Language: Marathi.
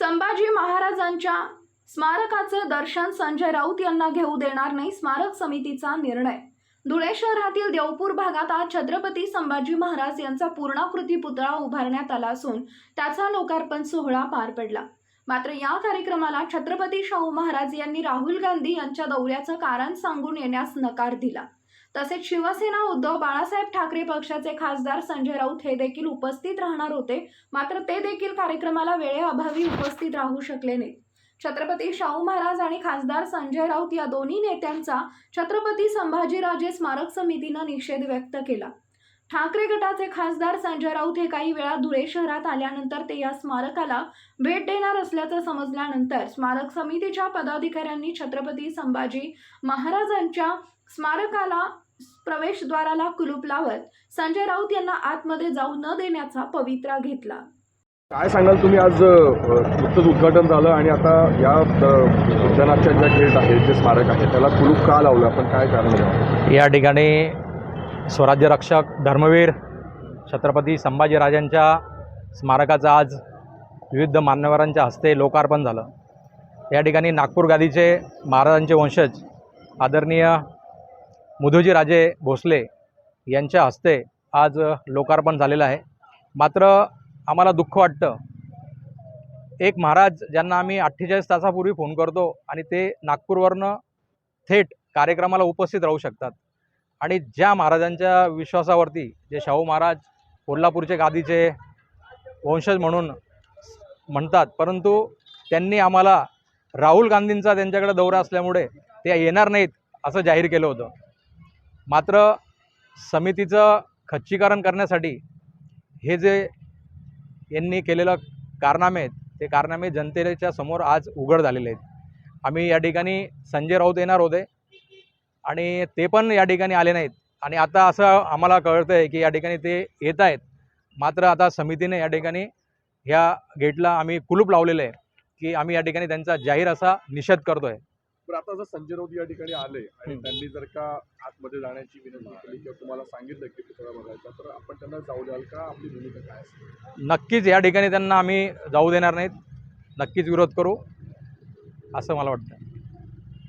संभाजी महाराजांच्या स्मारकाचं दर्शन संजय राऊत यांना घेऊ देणार नाही स्मारक समितीचा निर्णय. धुळे शहरातील देवपूर भागात आज छत्रपती संभाजी महाराज यांचा पूर्णाकृती पुतळा उभारण्यात आला असून त्याचा लोकार्पण सोहळा पार पडला. मात्र या कार्यक्रमाला छत्रपती शाहू महाराज यांनी राहुल गांधी यांच्या दौऱ्याचं कारण सांगून येण्यास नकार दिला. तसेच शिवसेना उद्धव बाळासाहेब ठाकरे पक्षाचे खासदार संजय राऊत हे देखील उपस्थित राहणार होते. मात्र ते देखील कार्यक्रमाला वेळेअभावी उपस्थित राहू शकले नाहीत. छत्रपती शाहू महाराज आणि खासदार संजय राऊत या दोन्ही नेत्यांचा छत्रपती संभाजीराजे स्मारक समितीनं निषेध व्यक्त केला. ठाकरे गटाचे खासदार संजय राऊत हे काही वेळा धुळे शहरात आल्यानंतर ते या स्मारकाला भेट देणार असल्याचं समजल्यानंतर स्मारक समितीच्या पदाधिकाऱ्यांनी छत्रपती संभाजी महाराजांच्या स्मारकाला प्रवेशद्वाराला कुलूप लावत संजय राऊत यांना आतमध्ये जाऊ न देण्याचा पवित्रा घेतला. काय सांगाल तुम्ही? आज नुकतंच उद्घाटन झालं आणि आता या उद्यानाच्या ज्या गेट आहेत जे स्मारक आहे त्याला कुलूप का लावलं? आपण काय कारण या ठिकाणी स्वराज्य रक्षक धर्मवीर छत्रपती संभाजीराजांच्या स्मारकाचं आज विविध मान्यवरांच्या हस्ते लोकार्पण झालं. या ठिकाणी नागपूर गादीचे महाराजांचे वंशज आदरणीय मुधोजीराजे भोसले यांच्या हस्ते आज लोकार्पण झालेलं आहे. मात्र आम्हाला दुःख वाटतं. एक महाराज ज्यांना आम्ही अठ्ठेचाळीस तासापूर्वी फोन करतो आणि ते नागपूरवरनं थेट कार्यक्रमाला उपस्थित राहू शकतात. आणि ज्या महाराजांच्या विश्वासावरती जे शाहू महाराज कोल्हापूरचे गादीचे वंशज म्हणून म्हणतात परंतु त्यांनी आम्हाला राहुल गांधींचा त्यांच्याकडे दौरा असल्यामुळे ते येणार नाहीत असं जाहीर केलं होतं. मात्र समितीचं खच्चीकरण करण्यासाठी हे जे यांनी केलेलं कारनामे आहेत ते कारनामे जनतेच्या समोर आज उघड झालेले आहेत. आम्ही या ठिकाणी संजय राऊत येणार होते आणि ते पण या ठिकाणी आले नाहीत. आणि आता असं आम्हाला कळतं आहे की या ठिकाणी ते येत आहेत. मात्र आता समितीने या ठिकाणी ह्या गेटला आम्ही कुलूप लावलेलं आहे की आम्ही या ठिकाणी त्यांचा जाहीर असा निषेध करतो आहे पण आता जर संजय राऊत या ठिकाणी आले आणि. त्यांनी जर का आतमध्ये जाण्याची विनंती केली किंवा तुम्हाला सांगितलं की पुतळा बघायचा तर आपण त्यांना जाऊ द्याल का? आपली भूमिका काय असेल नक्कीच या ठिकाणी त्यांना आम्ही जाऊ देणार नाहीत. नक्कीच विरोध करू असं मला वाटतं.